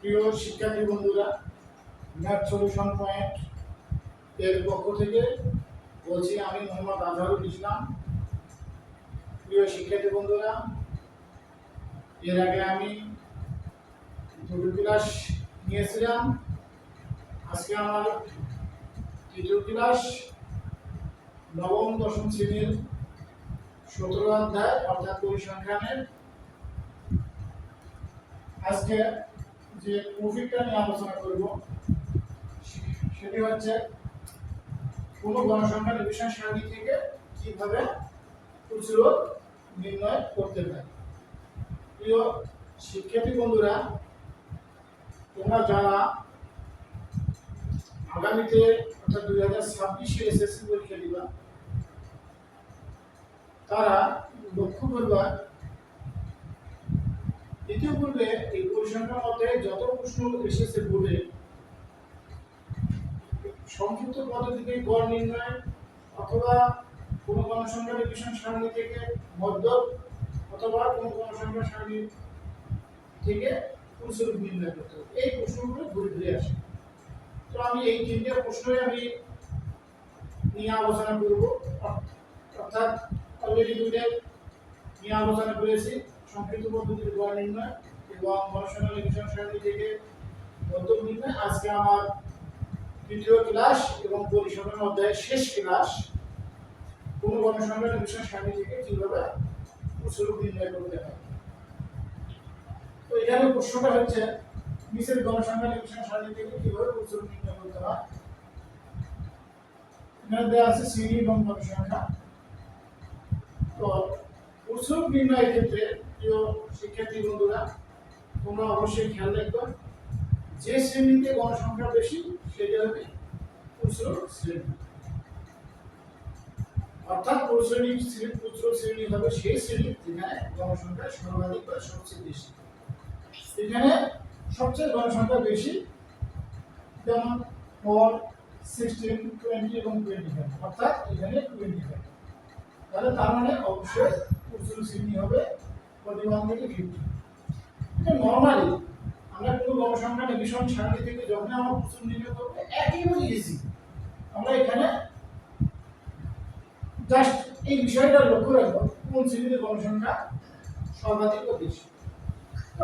প্রিয় শিক্ষার্থী বন্ধুরা ম্যাথ সলিউশন পয়েন্ট এর পক্ষ থেকে বলছি আমি মোহাম্মদ আজহারুল ইসলাম। প্রিয় শিক্ষার্থী বন্ধুরা, এর আগে আমি দুটো ক্লাস নিয়েছিলাম। আজকে আমার তৃতীয় ক্লাস নবম দশম শ্রেণির সতেরো অধ্যায় অর্থাৎ পরিসংখ্যানের। আজকে যে টপিকটা নিয়ে আলোচনা করব, সেটি হচ্ছে কোন গণসংখ্যা নির্বিশেষ সারণী থেকে কীভাবে খুচরো নির্ণয় করতে পারে প্রিয় শিক্ষার্থী বন্ধুরা, তোমরা যারা আগামীতে, অর্থাৎ দুই হাজার ছাব্বিশে এসএসসি পরীক্ষা দিবা, তারা লক্ষ্য করবা ইতিপূর্বে এই পরিসংখ্যার মধ্যে যত প্রশ্ন এসেছে বোর্ডে, সংক্ষিপ্ত পদ্ধতিতে গড় নির্ণয় অথবা কোনো গণসংখ্যা নির্বিশেষ সারণী থেকে মধ্য অথবা কোনো গণসংখ্যা সারণী থেকে প্রচুর নির্ণয় করতে হবে। এই প্রশ্নগুলো ঘুরে ঘুরে আসে। তো আমি এই তিনটে প্রশ্নই আমি নিয়ে আলোচনা করব। অর্থাৎ অলরেডি দুইটা নিয়ে আলোচনা করেছি। সংক্ষিপ্ত পদ্ধতির গড় নির্ণয় এবং গণসংখ্যা নির্বিশেষ সারণী থেকে মধ্যম নির্ণয়। আজকে আমার তৃতীয় ক্লাস এবং পরিসংখ্যান অধ্যায়ের শেষ ক্লাস। কোন গণসংখ্যা নির্বিশেষ সারণী থেকে কীভাবে প্রচুর নির্ণয় করতে হয়? তো এখানে প্রশ্নটা হচ্ছে, নিচের গণসংখ্যা নির্বিশেষ সারণী থেকে কীভাবে প্রচুর নির্ণয় করতে হয়? এখানে দেওয়া আছে শ্রেণি এবং গণসংখ্যা তো প্রচুর নির্ণয়ের ক্ষেত্রে প্রিয় শিক্ষার্থী বন্ধুরা, তোমরা অবশ্যই খেয়াল রাখবে, যে শ্রেণীতে গণসংখ্যা বেশি, সেটা হবে খুচরো শ্রেণি। অর্থাৎ প্রশ্রেণী শ্রেণি খুচরো শ্রেণি হবে সেই শ্রেণি যেখানে গণসংখ্যা সর্বাধিক বা সবচেয়ে বেশি। এখানে সবচেয়ে গণসংখ্যা বেশি যেমন ফোর সিক্সটিন টোয়েন্টি এবং টোয়েন্টি ফাইভ অর্থাৎ এখানে টোয়েন্টি ফাইভ তাহলে তার মানে অবশ্যই খুচরো শ্রেণি হবে ফোর্টি থেকে ফিফটি নর্মালি আমরা কোনো গণসংখ্যা নির্বিষণ সারণী থেকে যখন আমরা প্রশ্ন নির্ণয় করব একেবারে ইজি আমরা এখানে জাস্ট এই বিষয়টা লক্ষ্য রাখব, কোন শ্রেণীতে গণসংখ্যা সর্বাধিক বেশি।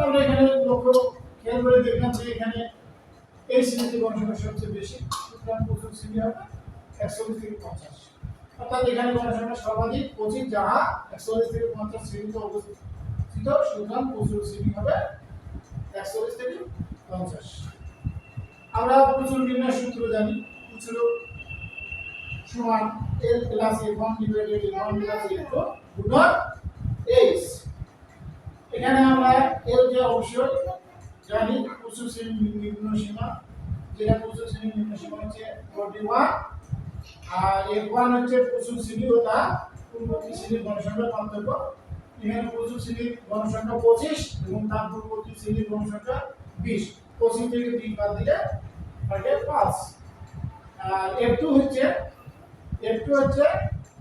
আমরা এখানে লক্ষ্য খেয়াল করে দেখলাম যে এখানে এই শ্রেণীতে গণসংখ্যা সবচেয়ে বেশি, সুতরাং প্রচুর শ্রেণি হবে, একচল্লিশ থেকে পঞ্চাশ। অর্থাৎ এখানে গণসংখ্যা সর্বাধিক পঁচিশ, যাহা একচল্লিশ থেকে পঞ্চাশ শ্রেণীতে অবস্থিত। সুতরাং প্রচুর শ্রেণি হবে, একচল্লিশ থেকে পঞ্চাশ। আমরা প্রচুর নির্ণয় সূত্র জানি, প্রচুর সমান L plus A one divided one plus A two root H এখানে আমরা এল কে অবশ্যই জানি, প্রচুর শ্রেণি নিম্ন সীমা, যেটা প্রচুর শ্রেণি নিম্ন সীমা হচ্ছে ফোর্টি ওয়ান আর এফ ওয়ান হচ্ছে প্রচুর শ্রেণি ও তার পূর্ববর্তী শ্রেণির গণসংখ্যা পার্থক্য। এখানে প্রচুর শ্রেণির গণসংখ্যা পঁচিশ এবং তার পূর্ববর্তী শ্রেণির গণসংখ্যা বিশ। পঁচিশ থেকে বিশ বাদ দিলে থাকে পাঁচ। আর এফ টু হচ্ছে এফ টু হচ্ছে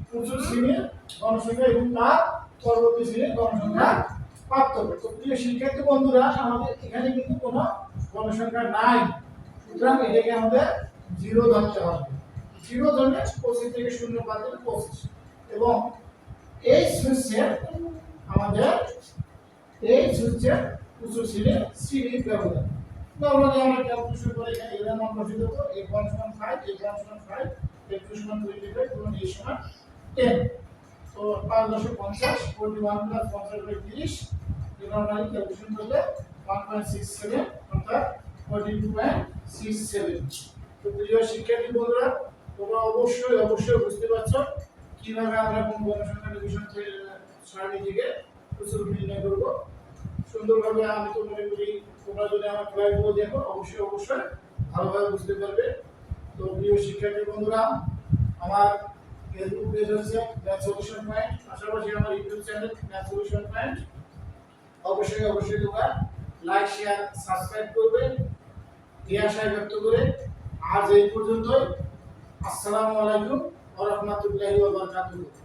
প্রচুর শ্রেণির গণসংখ্যা এবং তার পরবর্তী শ্রেণির গণসংখ্যা পার্থক্য তো প্রিয় শিক্ষার্থী বন্ধুরা, আমাদের এখানে কিন্তু কোনো গণসংখ্যা নাই। সুতরাং এটাকে আমাদের জিরো ধরতে হবে। জিরো ধরলে পঁচিশ থেকে শূন্য বাদ দিলে পঁচিশ। এবং আমাদের আমরা এর মান সমান ফাইভ এ ফাইভ পাঁচ পঞ্চাশ ফোর্টি পঞ্চাশ six forty two point six seven তো প্রিয় শিক্ষার্থী বন্ধুরা, তোমরা অবশ্যই অবশ্যই বুঝতে পারছ কীভাবে আমরা কোন নির্বিশেষ সারণী থেকে প্রচুর নির্ণয় করব? সুন্দরভাবে আমি তো মনে করি তোমরা যদি আমার ক্লাসগুলো দেখো, অবশ্যই অবশ্যই ভালোভাবে বুঝতে পারবে। তো প্রিয় শিক্ষার্থী বন্ধুরা, আমার ফেসবুক পেজ হচ্ছে ম্যাথ সলিউশন পয়েন্ট পাশাপাশি আমার YouTube channel math solution point অবশ্যই অবশ্যই তোমরা লাইক শেয়ার সাবস্ক্রাইব করবে। এই আশায় ব্যক্ত করে আজ এই পর্যন্তই। আসসালামু আলাইকুম। ওয়া রাহমাতুল্লাহি ওয়া বারাকাতুহু।